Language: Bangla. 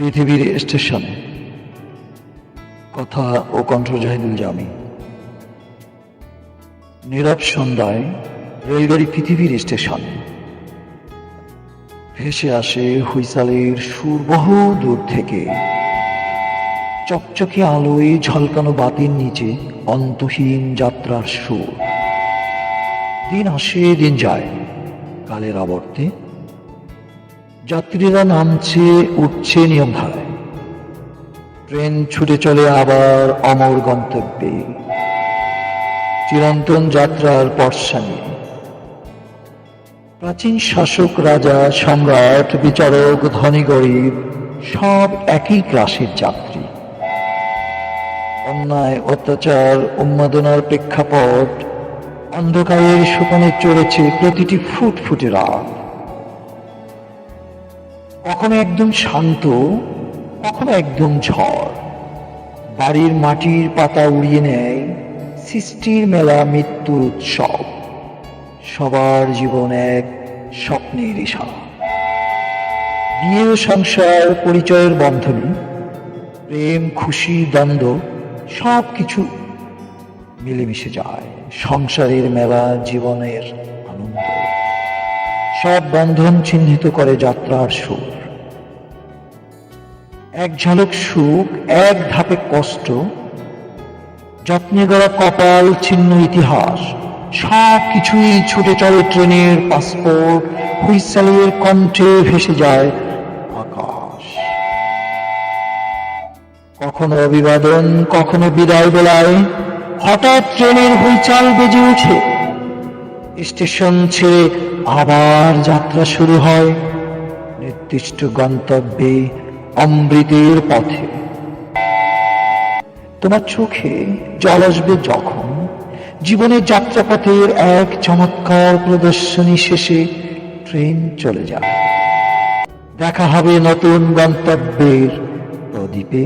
পৃথিবীর স্টেশনে। কথা ও কণ্ঠ জাহিদুল জামি। নীরব সন্ধ্যায় রেলগাড়ি পৃথিবীর স্টেশনে। ভেসে আসে হুইসালের সুর বহু দূর থেকে। চকচকে আলোয় ঝলকানো বাতির নিচে অন্তহীন যাত্রার সুর। দিন আসে, দিন যায়। কালের আবর্তে যাত্রীরা নামছে, উঠছে নিয়ম ধারায় ট্রেন ছুটে চলে আবার অমর গন্তব্যে। চিরন্তন যাত্রার পর্ষা নিয়ে। প্রাচীন শাসক রাজা, সম্রাট, বিচারক ধনী গরিব সব একই ক্লাসের যাত্রী। অন্যায়, অত্যাচার, উন্মাদনার প্রেক্ষাপট, অন্ধকারের সুপানে চড়েছে প্রতিটি ফুট ফুটে রাত। কখনো একদম শান্ত, কখনো একদম ঝড়। বাড়ির মাটির পাতা উড়িয়ে নেয় সৃষ্টির মেলা মৃত্যুর উৎসব। সবার জীবন এক স্বপ্নের ইশারা। বিয়ে সংসার, পরিচয়ের বন্ধনী, প্রেম, খুশি, দ্বন্দ্ব সব কিছু মিলেমিশে যায়। সংসারের মেলা জীবনের আনন্দ। সব বন্ধন চিহ্নিত করে যাত্রার সুর। এক ঝলক সুখ, এক ধাপে কষ্ট, যত্নে গড়া কপাল, ছিন্ন ইতিহাস সব কিছুই ছুটে চলে ট্রেনের পাসপোর্ট, হুইসালের কণ্ঠে ভেসে যায় আকাশ। কখনো অভিবাদন, কখনো বিদায় বেলায় হঠাৎ ট্রেনের হুইচাল বেজে উঠে স্টেশন ছেড়ে আবার যাত্রা শুরু হয়। নির্দিষ্ট গন্তব্যে অমৃতের পথে। তোমার চোখে জল আসবে যখন জীবনের যাত্রাপথের এক চমৎকার প্রদর্শনী শেষে ট্রেন চলে যায় দেখা হবে নতুন গন্তব্যের প্রদীপে।